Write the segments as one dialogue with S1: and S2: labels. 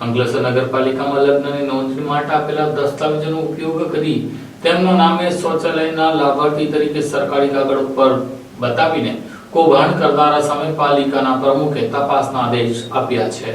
S1: અંકલેશ્વર નગરપાલિકામાં લગ્નની નોંધણી માટે આપેલા દસ્તાવેજોનો ઉપયોગ કરી તેમના નામે શૌચાલયના લાભાર્થી તરીકે સરકારી કાગળ ઉપર બતાવીને કૌભાંડ કરનારા સામે પાલિકાના પ્રમુખે તપાસના આદેશ આપ્યા છે.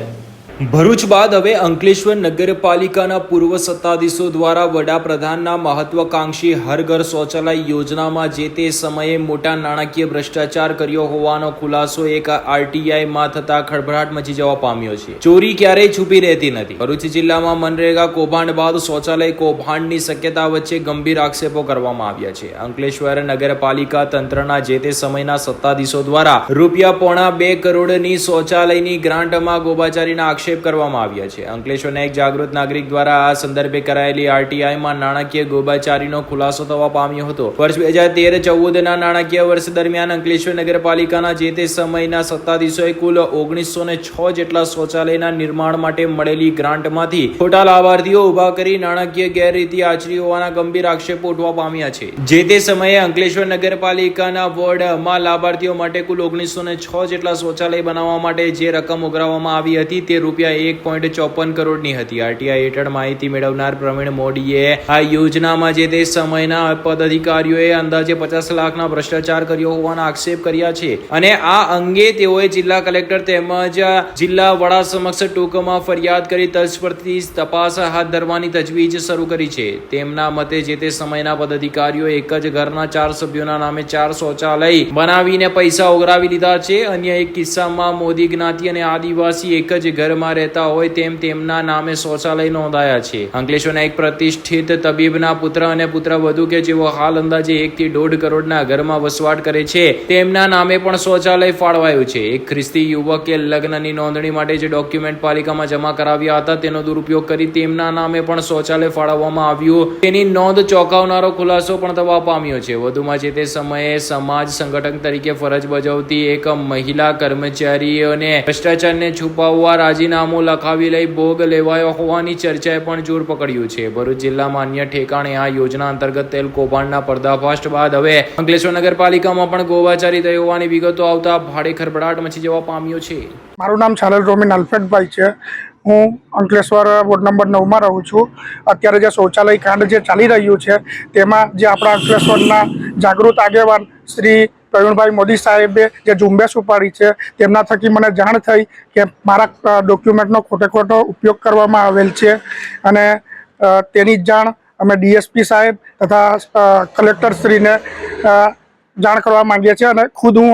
S2: ભરૂચ બાદ હવે અંકલેશ્વર નગરપાલિકાના પૂર્વ સત્તાધીશો દ્વારા વડાપ્રધાનના મહત્વાકાંક્ષી હર ઘર શૌચાલય યોજનામાં જે તે સમયે મોટા નાણાકીય ભ્રષ્ટાચાર કર્યો હોવાનો ખુલાસો એક આરટીઆઈમાં થતા ખળભળાટ મચી જવા પામ્યો છે. ચોરી ક્યારેય છુપી રહેતી નથી. ભરૂચ જિલ્લામાં મનરેગા કૌભાંડ બાદ શૌચાલય કૌભાંડની શક્યતા વચ્ચે ગંભીર આક્ષેપો કરવામાં આવ્યા છે. અંકલેશ્વર નગરપાલિકા તંત્રના જે તે સમયના સત્તાધીશો દ્વારા રૂપિયા પોણા બે કરોડની શૌચાલયની ગ્રાન્ટમાં ગોબાચારીના આક્ષેપ કરવામાં આવ્યા છે. અંકલેશ્વરના એક જાગૃત નાગરિક દ્વારા આ સંદર્ભે કરાયેલી આરટીઆઈમાં નાણાકીય ગોબાચારીનો ખુલાસો થવા પામ્યો હતો. વર્ષ બે હજાર તેર ચૌદના નાણાકીય વર્ષ દરમિયાન અંકલેશ્વર નગરપાલિકાના જે તે સમયના સત્તાધીશોએ કુલ ઓગણીસો ને છ જેટલા શૌચાલયના નિર્માણ માટે મળેલી ગ્રાન્ટમાંથી ખોટા લાભાર્થીઓ ઊભા કરી નાણાકીય ગેરરીતિ આચરી હોવાના ગંભીર આક્ષેપો ઉઠવા પામ્યા છે. જે તે સમયે અંકલેશ્વર નગરપાલિકાના વોર્ડમાં લાભાર્થીઓ માટે કુલ ઓગણીસો ને છ જેટલા શૌચાલય બનાવવા માટે જે રકમ ઉઘરાવવામાં આવી હતી તે રૂપિયા એક પોઈન્ટ ચોપન કરોડની હતી. આરટીઆઈ હેઠળ માહિતી મેળવનાર પ્રવીણ મોદીએ આ યોજનામાં જે તે સમયના પદાધિકારીઓએ અંદાજે પચાસ લાખના ભ્રષ્ટાચાર કર્યો હોવાના આક્ષેપ કર્યા છે અને આ અંગે તેઓએ જિલ્લા કલેક્ટર તેમજ જિલ્લા વડા સમક્ષ ટૂંકમાં ફરિયાદ કરી તત્પરથી તપાસ હાથ ધરવાની તજવીજ શરૂ કરી છે. તેમના મતે જે તે સમયના પદાધિકારીઓ એક જ ઘરના ચાર સભ્યોના નામે ચાર શૌચાલય બનાવીને પૈસા ઉઘરાવી લીધા છે. અન્ય એક કિસ્સામાં મોદી, જ્ઞાતિ અને આદિવાસી એક જ ઘરમાં રહેતા હોય તેમ તેમના નામે શૌચાલય નોંધાયા છે. અંકલેશ્વરના એક પ્રતિષ્ઠિત તબીબના પુત્ર અને પુત્ર વધુ કે જેઓ હાલ અંદાજે એક થી દોઢ કરોડના ઘરમાં વસવાટ કરે છે, તેમના નામે પણ શૌચાલય ફાળવાયું છે. એક ખ્રિસ્તી યુવકે લગ્નની નોંધણી માટે જે ડોક્યુમેન્ટ પાલિકામાં જમા કરાવ્યા હતા તેનો દુરુપયોગ કરી તેમના નામે પણ શૌચાલય ફાળવવામાં આવ્યું. તેની નોંધ ચોંકાવનારો ખુલાસો પણ થવા પામ્યો છે. વધુમાં જે તે સમયે સમાજ સંગઠન તરીકે ફરજ બજાવતી એક મહિલા કર્મચારીઓને ભ્રષ્ટાચારને છુપાવવા રાજીનામું લખાવી લઈ ભોગ લેવાયો હોવાની ચર્ચાએ પણ જોર પકડ્યું છે. ભરૂચ જિલ્લામાં અન્ય ઠેકાણે આ યોજના અંતર્ગત તેલ કૌભાંડના પર્દાફાશ બાદ હવે અંકલેશ્વર નગરપાલિકામાં પણ ગોવાચારી થઈ હોવાની વિગતો આવતા ભાડે ખરબડાટ મચી જવા પામ્યો છે.
S3: મારું નામ છાલલ રોમિન અલ્ફેટભાઈ છે. હું અંકલેશ્વર વોર્ડ નંબર નવમાં રહું છું. અત્યારે જે શૌચાલય કાંડ જે ચાલી રહ્યું છે, તેમાં જે આપણા અંકલેશ્વરના જાગૃત આગેવાન શ્રી પ્રવીણભાઈ મોદી સાહેબે જે ઝુંબેશ ઉપાડી છે, તેમના થકી મને જાણ થઈ કે મારા ડોક્યુમેન્ટનો ખોટે ખોટો ઉપયોગ કરવામાં આવેલ છે. અને તેની જાણ અમે ડીએસપી સાહેબ તથા કલેક્ટરશ્રીને જાણ કરવા માંગીએ છીએ અને ખુદ હું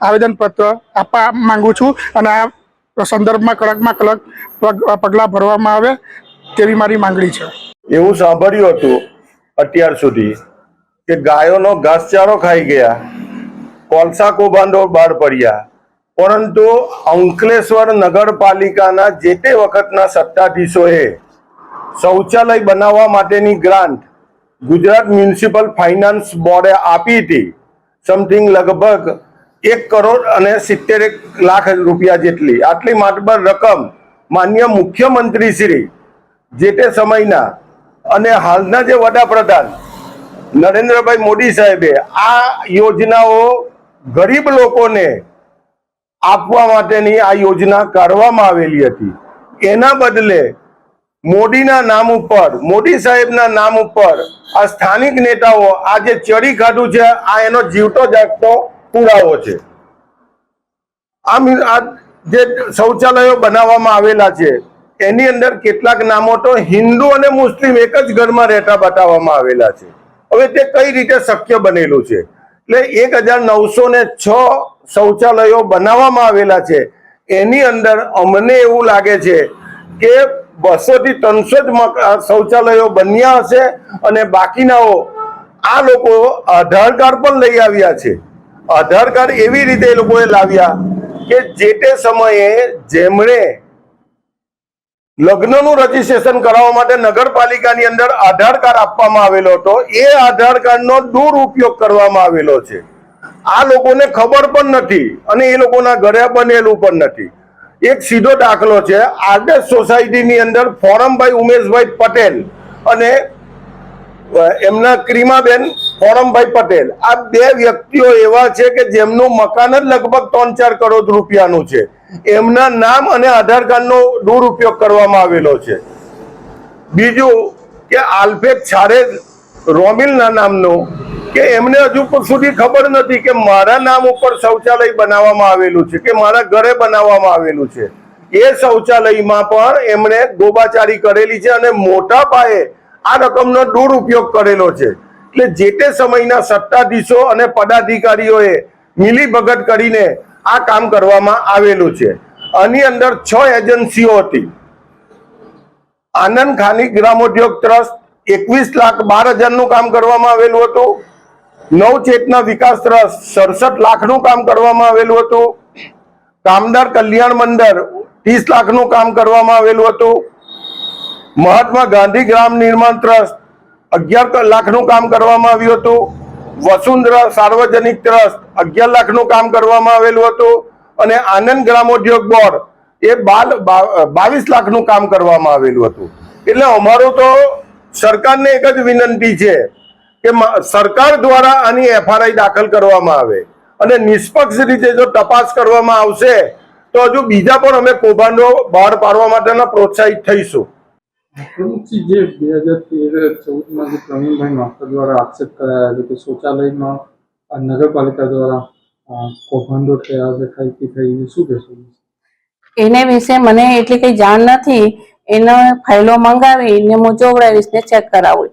S3: આવેદનપત્ર આપવા માંગુ છું અને આ સંદર્ભમાં કડકમાં કડક પગ- પગલાં ભરવામાં આવે તેવી મારી માંગણી છે.
S4: એવું સાંભળ્યું હતું અત્યાર સુધી કે ગાયોનો ઘાસચારો ખાઈ ગયા. કોલસા કૌભાંડો બહાર પડ્યા. પરંતુ અંકલેશ્વર નગરપાલિકાના જે તે વખતના સત્તાધીશોએ શૌચાલય બનાવવા માટેની ગ્રાન્ટ ગુજરાત મ્યુનિસિપલ ફાઇનાન્સ બોર્ડે આપી હતી. સમથિંગ લગભગ એક કરોડ અને સિત્તેર લાખ રૂપિયા જેટલી. આટલી માતબર રકમ માન્ય મુખ્યમંત્રી શ્રી જે તે સમયના અને હાલના જે વડાપ્રધાન નરેન્દ્રભાઈ મોદી સાહેબે આ યોજનાઓ ગરીબ લોકોને આપવા માટેની આ યોજના કાઢવામાં આવેલી હતી. એના બદલે મોદીના નામ ઉપર, મોદી સાહેબના નામ ઉપર આ સ્થાનિક નેતાઓ આ જે ચડી કાઢું છે, આ એનો જીવતો જાગતો પુરાવો છે. આમ આ જે શૌચાલયો બનાવવામાં આવેલા છે, એની અંદર કેટલાક નામો તો હિન્દુ અને મુસ્લિમ એક જ ઘરમાં રહેતા બતાવવામાં આવેલા છે. હવે તે કઈ રીતે શક્ય બનેલું છે? એટલે એક હજાર નવસો ને છ શૌચાલયો બનાવવામાં આવેલા છે. એની અંદર અમને એવું લાગે છે કે બસો થી ત્રણસો જ શૌચાલયો બન્યા હશે અને બાકીનાઓ આ લોકો આધાર કાર્ડ પણ લઈ આવ્યા છે. આધાર કાર્ડ એવી રીતે એ લોકોએ લાવ્યા કે જે તે સમયે જેમણે લગ્નનું રજીસ્ટ્રેશન કરાવવા માટે નગરપાલિકાની અંદર આધાર કાર્ડ આપવામાં આવેલો હતો. એ આધાર કાર્ડનો દુરુપયોગ કરવામાં આવેલો છે. આ લોકોને ખબર પણ નથી અને એ લોકોના ઘરે બનેલું પણ નથી. એક સીધો દાખલો છે. આદર્શ સોસાયટીની અંદર ફોરમભાઈ ઉમેશભાઈ પટેલ અને એમના ક્રીમાબેન ફોરમભાઈ પટેલ. આ બે વ્યક્તિઓ એવા છે કે જેમનું મકાન જ લગભગ ત્રણ ચાર કરોડ રૂપિયાનું છે. એમના નામ અને આધાર કાર્ડનો દુરુપયોગ કરવામાં આવેલો છે. બીજું કે આલ્ફેક છારે રોમિલના નામનો કે એમને હજુ સુધી ખબર નથી કે મારા નામ ઉપર શૌચાલય બનાવવામાં આવેલું છે કે મારા ઘરે બનાવવામાં આવેલું છે. એ શૌચાલયમાં પણ એમણે ગોબાચારી કરેલી છે અને મોટા પાયે આ રકમનો દુરુપયોગ કરેલો છે. એટલે જે તે સમયના સત્તાધીશો અને પદાધિકારીઓએ મિલીભગત કરીને આ કામ કરવામાં આવેલું છે. આની અંદર છ એજન્સીઓ હતી. આનંદ ખાની ગ્રામોદ્યોગ ટ્રસ્ટ એકવીસ લાખ બાર હજારનું કામ કરવામાં આવેલું હતું. નવ ચેતના વિકાસ ટ્રસ્ટ સડસઠ લાખનું કામ કરવામાં આવેલું હતું. કામદાર કલ્યાણ મંડળ ત્રીસ લાખનું કામ કરવામાં આવેલું હતું. મહાત્મા ગાંધી ગ્રામ નિર્માણ ટ્રસ્ટ અગિયાર લાખનું કામ કરવામાં આવ્યું હતું. વસુંધરા સાર્વજનિક ટ્રસ્ટ અગિયાર લાખનું કામ કરવામાં આવેલું હતું અને આનંદ ગ્રામોદ્યોગ બોર્ડ એ બાલ બાવીસ લાખનું કામ કરવામાં આવેલું હતું. એટલે અમારું તો સરકારને એક જ વિનંતી છે કે સરકાર દ્વારા આની એફઆરઆઈ દાખલ કરવામાં આવે અને નિષ્પક્ષ રીતે જો તપાસ કરવામાં આવશે તો હજુ બીજા પણ અમે કૌભાંડો બહાર પાડવા માટેના પ્રોત્સાહિત થઈશું.
S5: પ્રમુખજી જે બે હજાર તેર ચૌદમાં જે પ્રવીણભાઈ માસ્ટર દ્વારા આક્ષેપ કરાયા છે કે શૌચાલયમાં નગરપાલિકા દ્વારા કૌભાંડો થયા છે ખાઈથી થઈ શું કહેશો?
S6: એને વિશે મને એટલી કઈ જાણ નથી. એનો ફાઇલો મંગાવી ને હું જોવડાવીશ ને ચેક કરાવું.